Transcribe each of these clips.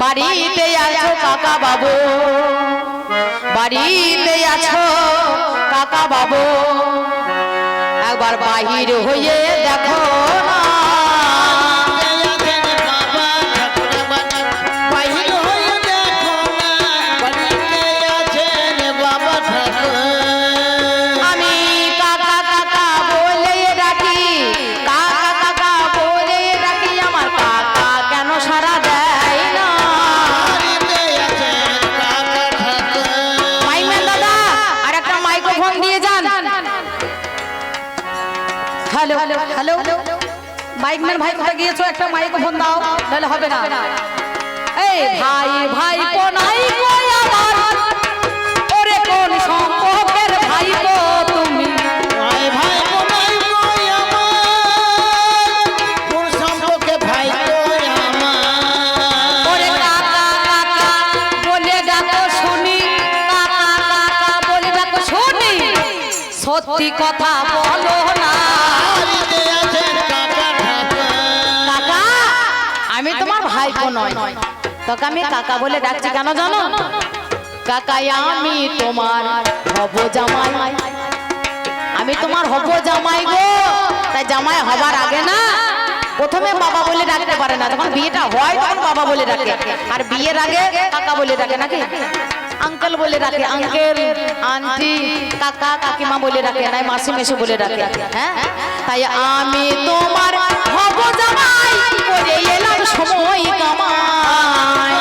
বাড়িতে আছো কাকা বাবু। বাড়িতে আছো কাকা বাবু। একবার বাহির হয়ে দেখো না। হ্যালো হ্যালো মাইকম্যান ভাই কোথায় গিয়েছো একটা মাইক্রোফোন দাও নাহলে হবে না। এই ভাই ভাই কোনাই কই আমার? ওরে কোন সম্পর্কের ভাই গো তুমি? ওরে কাকা কাকা বলে ডাকো শুনি। কাকা কাকা বলে ডাকো শুনি। সত্যি কথা বলো নয়। তোকে আমি কাকা বলে ডাকছি কেন জানো? কাকাই আমি তোমার হব জামাই। আমি তোমার হব জামাই গো। তাই জামাই হবার আগে না প্রথমে বাবা বলে ডাকতে পারে না যখন বিয়েটা হয় তখন বাবা বলে ডাকে। আর বিয়ের আগে কাকা বলে ডাকে নাকি? আঙ্কেল বলে ডাকে আঙ্কেল আন্টি কাকা কাকিমা বলে ডাকে নাই মাসি মেসে বলে ডাকে। হ্যাঁ? তাই আমি তোমার হব জামাই করে এলাম সময় কামাই।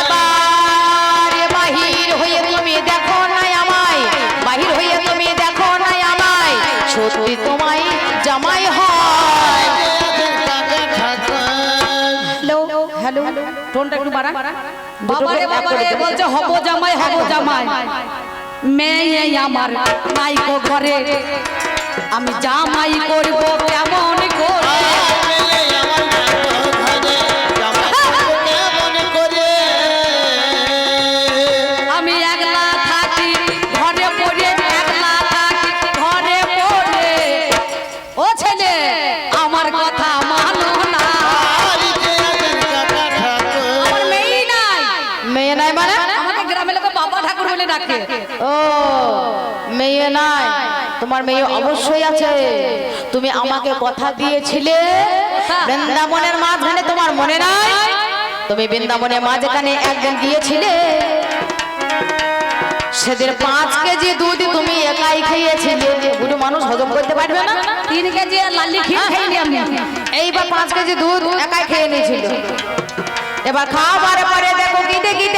এবারে বাহির তুমি দেখো নাই আমায় বাহির তুমি দেখো নাই আমায় তোমায় জামাই হ্যালো হ্যালো টোনটা একটু বাড়া। বাবারে বাবারে বলছে হব জামাই হব জামাই। মেয়ে আমার নাইকো ঘরে। আমি জামাই করব কেমন মেয়ে নাই মানে? আমাকে গ্রামের লোকে বাবা ঠাকুর বলে ডাকে। মেয়ে নাই। তোমার মেয়ে অবশ্যই আছে। তুমি আমাকে কথা দিয়েছিলে। বৃন্দাবনের মাঝখানে তোমার মনে নাই? তুমি বৃন্দাবনের মাঝখানে একদিন গিয়েছিলে। সেদিন পাঁচ কেজি দুধ তুমি একাই খেয়েছিলে। বুড়ো মানুষ হজম করতে পারবে না? তিন কেজি লালি খেয়ে খাইনি আমি। এইবার পাঁচ কেজি দুধ একাই খেয়ে নিয়েছিল। এবার খাওয়ার পরে দেখো গিটে গিটে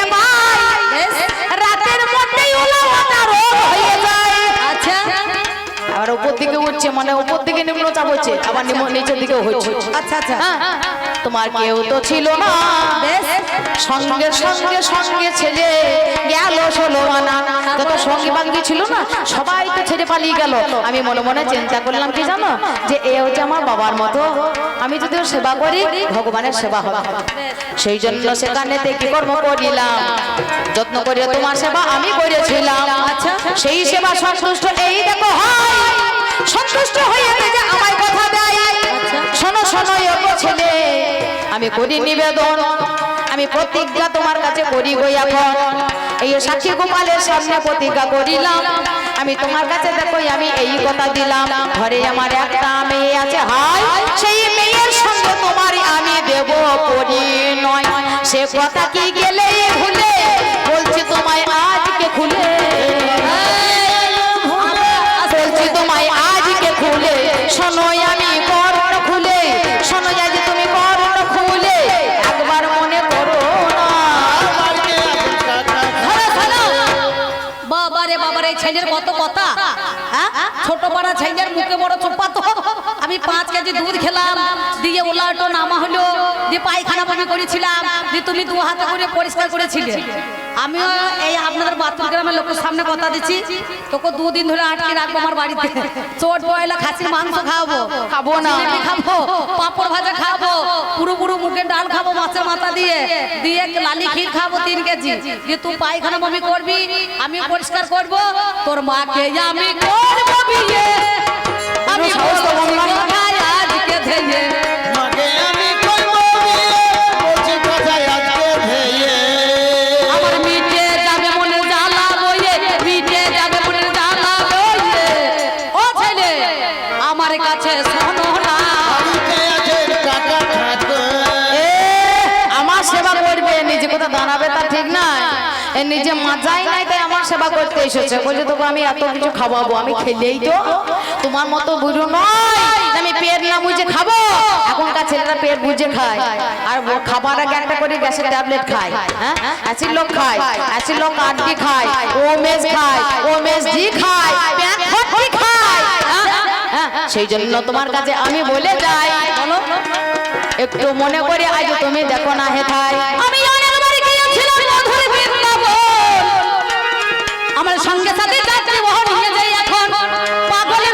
উপর দিকে উঠছে মানে উপর থেকে দিকে নিম্নচাপ হচ্ছে আবার নিম্ন নিচের দিকে হচ্ছে। আচ্ছা আচ্ছা। হ্যাঁ, তোমার কেউ তো ছিল না। সঙ্গে সঙ্গে সঙ্গে ছেলে গেল ষোলো আনা। যত সঙ্গী বাঙ্গি ছিল না সবাই তো ছেড়ে পালিয়ে গেল। আমি মনে মনে চিন্তা করলাম কি জানো? যে এ হচ্ছে আমার বাবার মতো। আমি যদি ওর সেবা করি ভগবানের সেবা হবে। সেই জন্য সেখানে কি কর্ম করিলাম। যত্ন করে তোমার সেবা আমি করেছিলাম আচ্ছা সেই সেবা সন্তুষ্ট এই দেখো হয় সন্তুষ্ট হয়ে যে আমায় কথা দেয়। শোনো শোনো এগো ছেলে। আমি করি নিবেদন আমি প্রতিজ্ঞা তোমার কাছে করি গো এখন। এই সাক্ষী গোপালের সামনে প্রতিজ্ঞা করিলাম। আমি তোমার কাছে দেখো আমি এই কথা দিলাম। ঘরে আমার একটা মেয়ে আছে হাই। সেই মেয়ের সঙ্গে তোমার আমি দেব করি নয় সে কথা কি গেলে ভুলে? বলছি তোমায় আজকে খুলে। বাবারে বাবারে ছেলের কত কথা? হ্যাঁ? ছোট পাড়া ছেলের মুখে বড় চোপা তো। আমি পাঁচ কেজি দুধ খেলাম, দিয়ে ওলাটো নামা হলো, দিয়ে পায়খানা পানি করেছিলাম, দিয়ে তুমি দু হাতে করে পরিষ্কার করেছিলে। আমিও এই আপনাদের বাথরুম গ্রামের লোকের সামনে কথা দিচ্ছি। তোকে দুদিন ধরে আটকে রাখব আমার বাড়িতে। চোট পয়লা খাসির মাংস খাব খাব না। খাব পাপড় ভাজা খাব পুরো পুরো মুখের ডাল খাব মাছের মাথা দিয়ে। দিয়ে লালি ক্ষীর খাব তিন কেজি। দিয়ে তুই পায়খানা বমি করবি আমি পরিষ্কার করব। তোর মাকে আমি করব বিয়ে। আমি সাহস তো নিজে মাজাই নাই তাই আমার সেবা করতে এসেছে। বলছে তোকে আমি এত কিছু খাওয়াবো আমি খেলেই তো তোমার মতো বুড়ো নয় আমি পেট না বুঝে খাব। এখনকার ছেলেরা পেট বুঝে খায়। আর খাবার আগে একটা করে গ্যাসের ট্যাবলেট খায় হ্যাঁ? অ্যাসিড লোক খায় অ্যাসিড লোক আটটি খায় ওমেস খায় ওমেস জি খায় খায় হ্যাঁ? হ্যাঁ, সেই জন্য তোমার কাছে আমি বলে যাই একটু মনে করে আজ তুমি দেখো না হেথায়। আমি আমার সঙ্গে সাথে যাত্রী বহ নিয়ে যাই এখন। পাগল।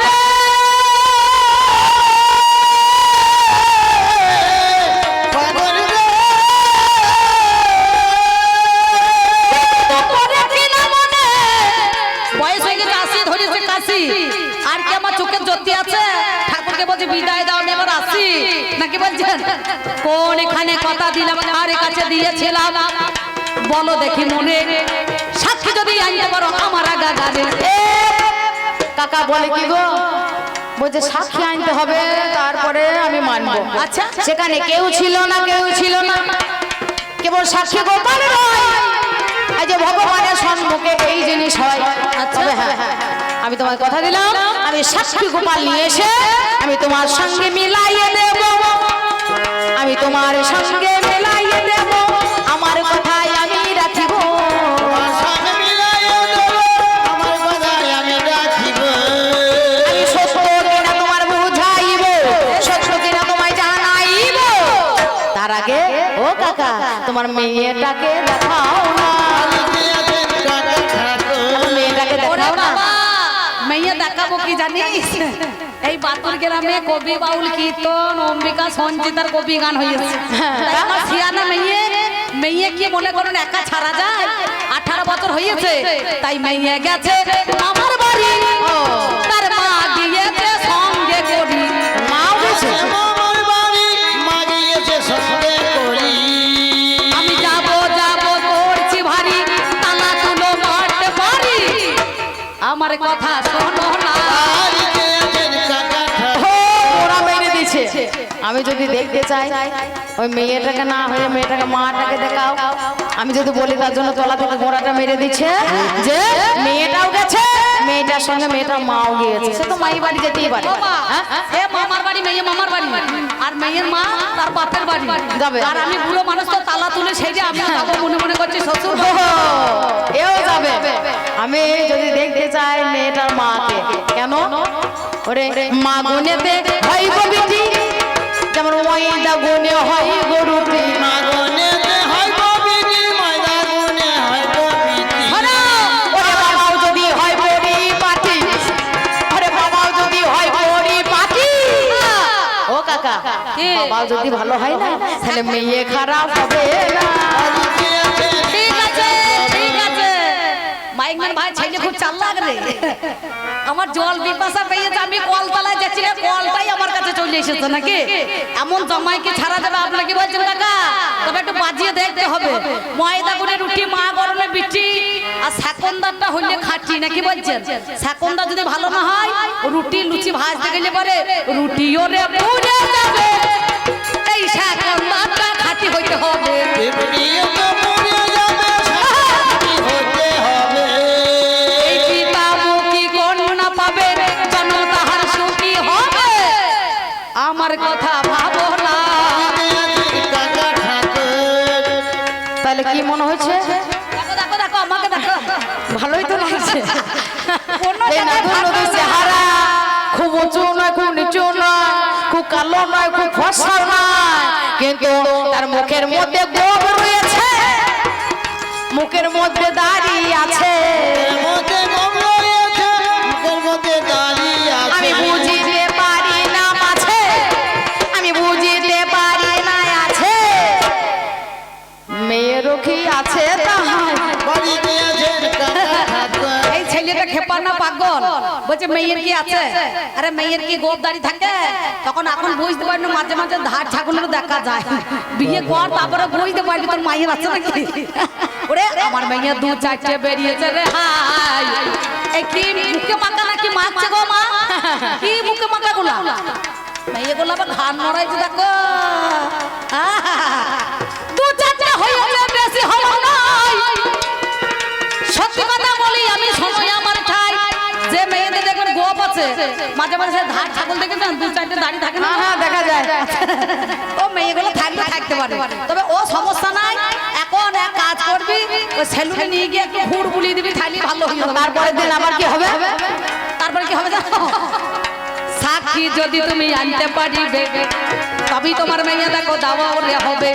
বয়স হয়ে আসি আর কি আমার আছে? ঠাকুরকে বিদায় দাও কোন এখানে কথা দিলাম, কার কাছে দিয়েছিলাম? বলো দেখি মনে। যদি আনতে পারো আমার আগা গানে কাকা বলে কি গো? বলছে সাক্ষী আনতে হবে তারপরে আমি মানবো। আচ্ছা। সেখানে কেউ ছিল না কেউ ছিল না। কেবল সাক্ষী গোপাল যে ভগবানের সম্মুখে এই জিনিস হয়। তবে হ্যাঁ আমি তোমার কথা দিলাম আমি সাক্ষী গোপাল নিয়ে এসে আমি তোমার সঙ্গে মিলাইয়ে দেব। আমি তোমার সঙ্গে মিলাইয়ে দেব। মেয়েটাকে দেখাও না। আমার মেয়েটাকে দেখাও না। মেয়ে দেখাবো কি জানিস? এই বাতুর গ্রামে কবি বাউল কীর্তন অম্বিকা সঞ্চিতার কবি গান হয়েছে। সিয়ানা মেয়ে মেয়ে কি মনে করেন একা ছাড়া যায়? আঠারো বছর হয়েছে তাই মেয়ে গেছে আমার বাড়ি। তার মা দিয়েছে সঙ্গে করি। মাও আমার কথা শোনো না। ওরা মেরে আমি যদি দেখতে চাই ওই মেয়েটাকে না হয়ে মেয়েটাকে মাটাকে দেখাও আমি যদি বলি তার জন্য তলা থেকে ঘোড়াটা মেরে দিচ্ছে যে মেয়েটাও গেছে। মেয়েটার সঙ্গে মেয়েটার মাও গিয়েছে। সে তো মাই বাড়ি যেতেই পারে। হ্যাঁ? এ মামার বাড়ি মেয়ে মামার বাড়ি। আর মেয়ের মা তার বাপের বাড়ি। যাবে। আর আমি বুড়ো মানুষ তো তালা তুলে সেই যে আমি যাব মনে মনে করছি শ্বশুর এও যাবে। আমি যদি দেখতে চাই মেয়েটার মাকে। কেন? ওরে মা গুনেতে হয় গো বিটি। যেমন ময়দা গুনে হয় গরুটি। মাগনেতে হয় কি? বাবাও যদি ভালো হয় না তাহলে মেয়ে খারাপ হবে না। ঠিক আছে ঠিক আছে মাইকম্যান ভাই ছেলে খুব আমার জল পেয়েছে আমি কলতলায় কলটাই আমার কাছে চলে এসেছে নাকি? এমন ছাড়া যাবে বলছেন কাকা? তবে একটু বাজিয়ে দেখতে হবে। ময়দা করে রুটি মা গরমে বিটি আর শাকন্দারটা হইলে খাঁটি নাকি বলছেন? যদি ভালো না হয় রুটি লুচি ভাজতে গেলে পরে রুটিও রে পুড়ে যাবে। খাঁটি হইতে হবে। আমার কথা ভাবো না। তাহলে কি মনে হচ্ছে দেখো দেখো দেখো আমাকে দেখো। ভালোই তো লাগছে। চেহারা খুব উঁচু নয় খুব নিচু নয় খুব কালো নয় খুব ফসা নয়। কিন্তু তার মুখের মধ্যে গোপ রয়েছে। মুখের মধ্যে দাঁড়িয়ে আছে। না পাগল? বলছে, মেয়ের কি আছে? আরে, মেয়ের কি গোপ দাড়ি থাকে? তখন এখন বুঝতে পারি না মাঝে মাঝে ধার ছাগলের দেখা যায়। বিয়ে কর, তারপরে বুঝতে পারবি তোর মায়ের আছে নাকি? ওরে, আমার মেয়ে দু চারটে বেরিয়েছে রে, হাই। কি মুখে মাখা নাকি মাখছে গো মা? কি মুখে মাখা গুলা? মেয়েগুলো আবার ঘান মরাইছে দেখো। দু চারটে হয়েছে বেশি হলো নয় সত্যি কথা বলি, আমি সময় আছে। মাঝে মাঝে ধার ছাগল দেখে না দু চারটে দাড়ি থাকে না। হ্যাঁ দেখা যায়। ও মেয়েগুলো থাকলে থাকতে পারে। তবে ও সমস্যা নাই। এখন এক কাজ করবি ওই সেলুনে নিয়ে গিয়ে একটু ঘুর বুলিয়ে দিবি খালি ভালো হয়ে যাবে। তারপরের দিন আবার কি হবে? তারপরে কি হবে? জানো সাক্ষী যদি তুমি আনতে পারিবে তবেই তোমার মেয়ে দেখো দাওয়া ওরে হবে।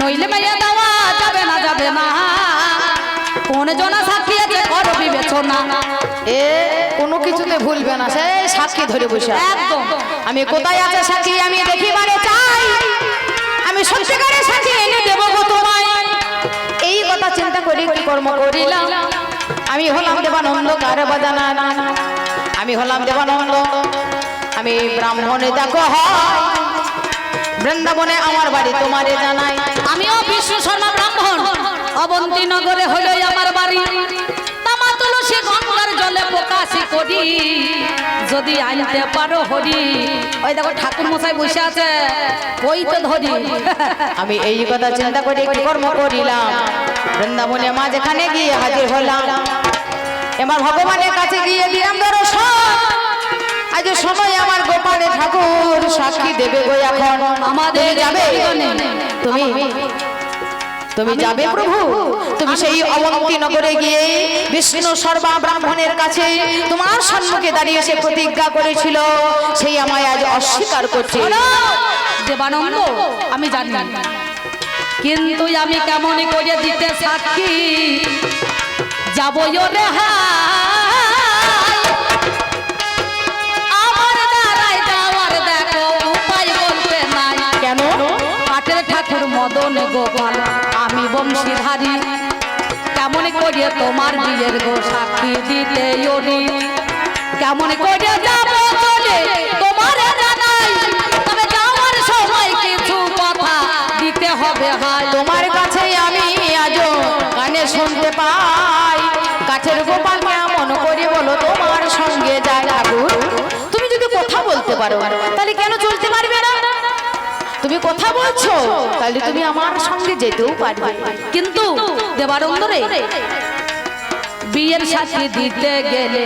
নইলে মেয়ে দাওয়া যাবে না যাবে না। কোন জনা সাক্ষী আছে? কর বিবেচনা। এ কোনো কিছুতে ভুলবে না। সেই সাক্ষী ধরে বসে একদম। আমি কোথায় আছে সাক্ষী? আমি দেখিবারে চাই। আমি সত্যিকারে সাক্ষী এনে দেব গো তোমায়। এই কথা চিন্তা করে কি কর্ম করিলাম। আমি হলাম দেবানন্দ কার বাজানা আমি হলাম দেবানন্দ। আমি ব্রাহ্মণে দেখো হয়। বৃন্দাবনে আমার বাড়ি তোমারে জানাই। আমিও বিষ্ণু শর্মা অবন্তী নগরে হলো আমার বাড়ি। তামা তুলসী গঙ্গার জলে প্রকাশি করি। যদি আনতে পারো হরি। ওই দেখো ঠাকুর মশাই বসে আছে ওই তো ধরি। আমি এই কথা চিন্তা করে কি কর্ম করিলাম। বৃন্দাবনে মা যেখানে গিয়ে হাজির হলাম। এবার ভগবানের কাছে গিয়ে দিলাম দর্শন। আজ সময় আমার গোপালে ঠাকুর সাক্ষী দেবে গো এখন। আমাদের যাবে? তুমি তুমি যাবে প্রভু। তুমি সেই অবন্তী নগরে গিয়ে বিষ্ণু সর্বা ব্রাহ্মণের কাছে তোমার সম্মুখে দাঁড়িয়ে সে প্রতিজ্ঞা করেছিল। সেই আমায় আজ অস্বীকার করছে। দেবানন্দ আমি জানি। কিন্তু আমি কেমন করে দিতে সাক্ষী? যাব রে হাই ঠাকুর মদন গোপাল, আমি বংশীধারী। কেমন করে তোমার বিয়ের গো সাক্ষী দিতে কেমন করে যাব চলে তোমার তোমার কাছে আমি কানে শুনতে পাই। কাঠের গোপাল কেমন করে বলো, তোমার সঙ্গে যায় তুমি যদি কথা বলতে পারো, তাহলে কেন চলতে পারবে তুমি কথা বলছো তাহলে তুমি আমার সঙ্গে যেতেও পারবে। কিন্তু দেবানন্দ রে বিয়ের সাথে দিতে গেলে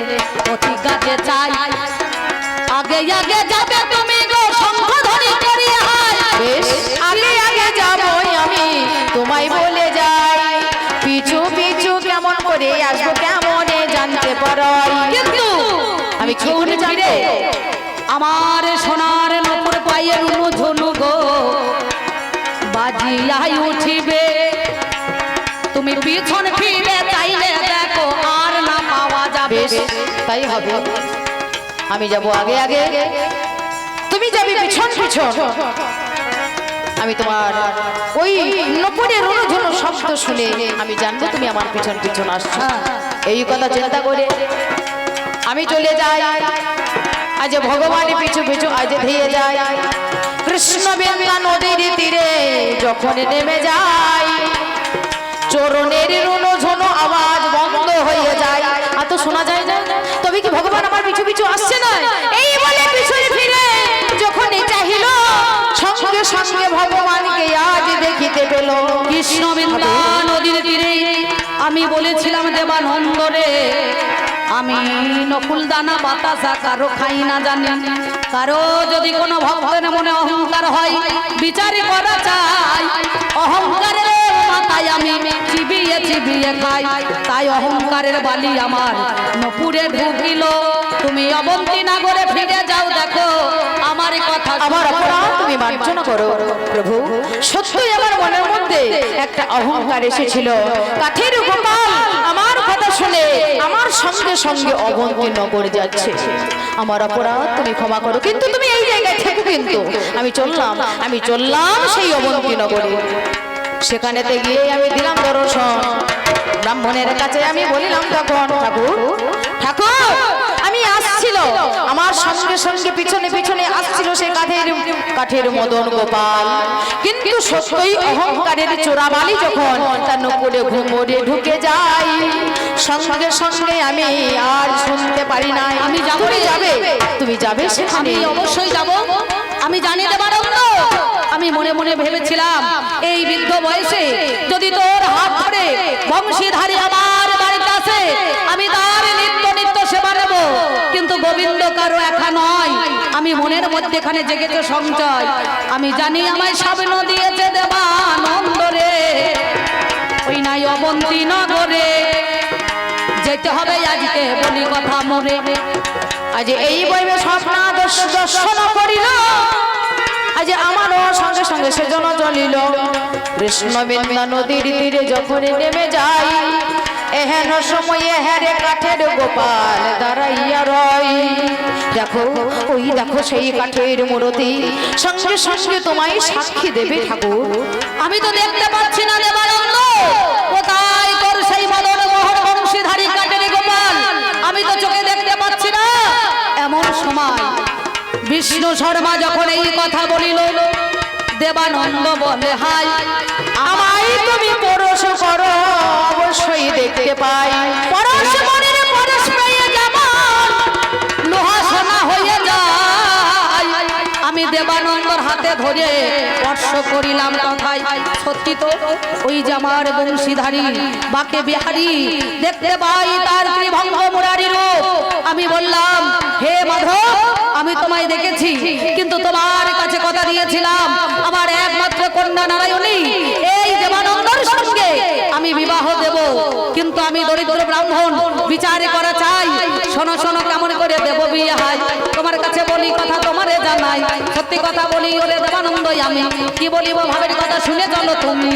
চাই। আগে আগে যাবে তুমি গো শঙ্খ ধরি করি বেশ আগে আগে যাবই আমি তোমায় বলে যাই। পিছু পিছু কেমন করে আসব কেমনে জানতে কিন্তু আমি কি আমার সোনার নপুর পায়ে রুনু ঝুনু গো বাজিয়াই উঠিবে। তুমি পিছন ফিরে চাইলে দেখো আর না পাওয়া যাবে। তাই হবে। আমি যাব আগে আগে। তুমি যাবে পিছন পিছন। আমি তোমার ওই নপুরের অনুঝন শব্দ শুনে আমি জানব তুমি আমার পিছন পিছন আসছো। এই কথা চিন্তা করে আমি চলে যাই। আজ ভগবানের পিছু পিছু, আজ ধেয়ে যায়। কৃষ্ণ বেঙ্গা নদীর তীরে যখন নেমে যাই চরণের রুনো ঝোনো আওয়াজ বন্ধ হয়ে যায়। আর তো শোনা যায় না। তবে কি ভগবান আমার পিছু পিছু আসছে না? সঙ্গে সঙ্গে ভগবানকে আজ দেখিতে পেল কৃষ্ণ বিন্দা নদীর তীরে আমি বলেছিলাম দেবানন্দ রে আমি নকুল দানা বাতাসা কারও খাই না জানি। কারও যদি কোনো ভক্তের মনে অহংকার হয় বিচার করা চাই। অহংকারের মাথায় আমি চিবিয়ে চিবিয়ে খাই। তাই অহংকারের বালি আমার নপুরে ঢুকিল। তুমি অবন্তী নাগরে ফিরে যাও দেখো আমার কথা আমার অপরাধ তুমি মার্জনা করো। প্রভু, সত্যই আমার মনের মধ্যে একটা অহংকার এসেছিল। কাঠের গোপাল আমার কথা শুনে আমার সঙ্গে সঙ্গে অবন্তী করে যাচ্ছে। আমার অপরাধ তুমি ক্ষমা করো, কিন্তু তুমি এই জায়গায় থেকো কিন্তু। আমি চললাম আমি চললাম সেই অবন্তী নগরে। সেখানেতে গিয়ে আমি দিলাম দর্শন। ব্রাহ্মণের কাছে আমি বলিলাম, তখন ঠাকুর ঠাকুর আমি আসছিল। আমার সঙ্গে সঙ্গে পিছনে পিছনে আসছিল সে কাঠের কাঠের মদন গোপাল। কিন্তু সত্যই অহংকারের চোরাবালি যখন তার নকুরে ঘুমরে ঢুকে যায় সঙ্গে সঙ্গে আমি আর শুনতে পারি না আমি যাব। তুমি রে। যাবে? তুমি যাবে সেখানে। অবশ্যই যাব। আমি জানি দেবার আমি মনে মনে ভেবেছিলাম এই বৃদ্ধ বয়সে যদি তোর হাত ধরে বংশীধারী আমার বাড়িতে আসে আমি তার নিত্য নিত্য সেবা নেব। কিন্তু গোবিন্দ কারও একা নয়। আমি মনের মধ্যেখানে জেগেছে সঞ্চয় আমি জানি আমায় স্বপ্ন দিয়েছে দেবানন্দ রে। ওই নাই অবন্তী নগরে। যেতে হবে আজকে বলি কথা মরে আজ এই বইবে স্বপ্ন দর্শ- দর্শন করিল। আজ আমারও সঙ্গে সঙ্গে সেজন চলিল। কৃষ্ণ বিন্দা নদীর তীরে যখন নেমে যাই এহেন সময়ে হেরে কাঠের গোপাল দাঁড়াইয়া রয়। দেখো, ওই দেখো সেই কাঠের মূরতি। সঙ্গে সঙ্গে তোমায় সাক্ষী দেবে ঠাকুর। আমি তো দেখতে পাচ্ছি না দেবানন্দ। কোথায় তোর সেই মদন মোহন বংশীধারী কাটের গোপাল? আমি তো চোখে দেখতে পাচ্ছি না। এমন সময় বিষ্ণু শর্মা যখন এই কথা বলিল, দেবানন্দ বলে হাই তুমি পরশ করো, অবশ্যই দেখতে পাই। পরশ পরশ পেয়ে লোহা সোনা হয়ে যায়। আমি দেবানন্দর হাতে ধরে স্পর্শ করিলাম সত্যি তো, ওই যে আমার বংশীধারী, বাকে বিহারি, দেখতে পাই তার ত্রিভঙ্গ মুরারি আমি বললাম, হে মাধব, আমি তোমায় দেখেছি, কিন্তু তোমার কাছে কথা দিয়েছিলাম। আমার একমাত্র কন্যা নারায়ণী আমি বিবাহ দেব, কিন্তু আমি দরিদ্র ব্রাহ্মণ, বিচার করা চাই। শোনো শোনো, কেমন করে দেব বিয়ে হয়। তোমার কাছে বলি কথা, তোমারে জানাই। সত্যি কথা বলি, ওরে দেবানন্দই আমি। কি বলিব ভাবের কথা শুনে চলো তুমি।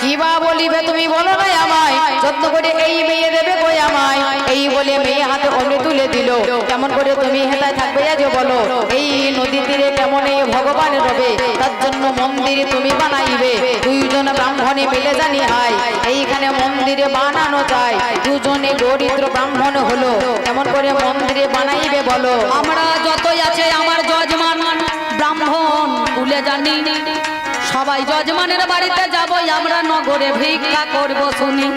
কি বা বলিবে তুমি বলো না আমায়? যত্ন করে এই মেয়ে দেবে কই আমায়? এই বলে মেয়ে হাতে অমৃত তুলে দিল। কেমন করে তুমি হেতায় থাকবে আজ বলো? এই নদী তীরে কেমন এই ভগবান রবে? তার জন্য মন্দির তুমি বানাইবে। দুইজন ব্রাহ্মণে মিলে জানি হাই এইখানে মন্দিরে বানানো চাই দুজনে দরিদ্র ব্রাহ্মণ হলো। কেমন করে মন্দিরে বানাইবে বলো? আমরা যতই আছে, আমার যজমান ব্রাহ্মণ, ভুলে জানি সবাই যজমানের বাড়িতে যাব আমরা নগরে ভিক্ষা করব শুনি।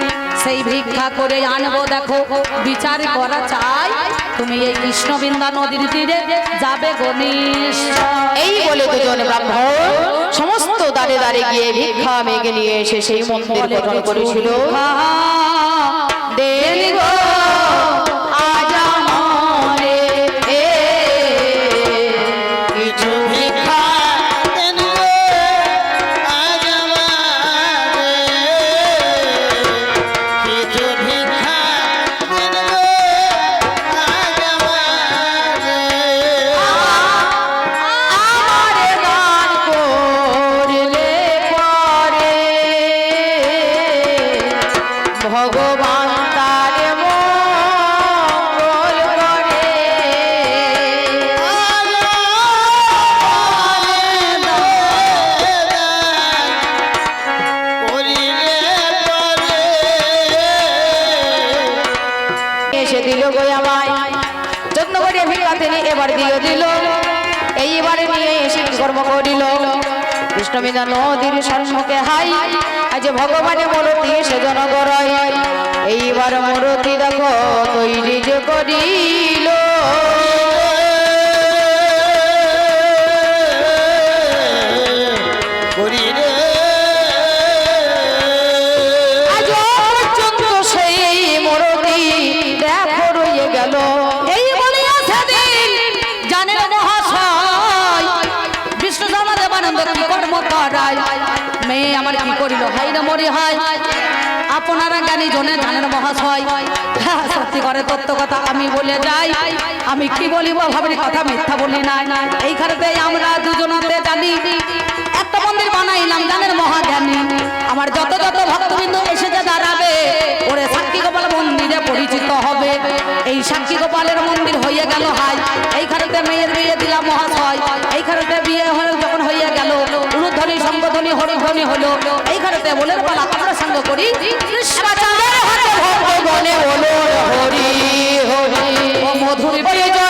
সেই ভিক্ষা করে আনব দেখো বিচার করা চাই। তুমি এই কৃষ্ণবিন্দা নদীর তীরে যাবে গণেশ এই বলে দুজন ব্রাহ্মণ সমস্ত দাঁড়ে দাঁড়ে গিয়ে ভিক্ষা মেঘে নিয়ে এসে সেই মন্দির গঠন করেছিল। দেন কৃষ্ণবিন্দা নদীর সম্মুখে হাই। আজ ভগবানে মরতি সেজন করয় এইবার মরতি দেখো, তৈরি যে করিল। আপনারা জ্ঞানী জনে জানেন মহাশয়। হ্যাঁ, সত্যি করে তত্ত্ব কথা আমি বলে যাই। আমি কি বলিব ভাবের কথা মিথ্যা বলি না এইখানেতে আমরা দুজনাতে জানি। একটা মন্দির বানাইলাম জানেন মহাজ্ঞানী? আমার যত যত ভক্তবৃন্দ এসে যে দাঁড়াবে ওরে সাক্ষী গোপাল মন্দিরে পরিচিত হবে। এই সাক্ষী গোপালের মন্দির হয়ে গেল হাই। এইখানেতে মেয়ের বিয়ে দিলাম মহাশয়। এইখানেতে বিয়ে হয়ে যখন হয়ে গেল উলুধ্বনি সম্বোধনী হরিধ্বনি হলো। এই ঘরেতে বলের পালা করি। কৃষ্ণ বাঁচালে হাতে ভক্ত বলো হরি হরি। মধুর জয়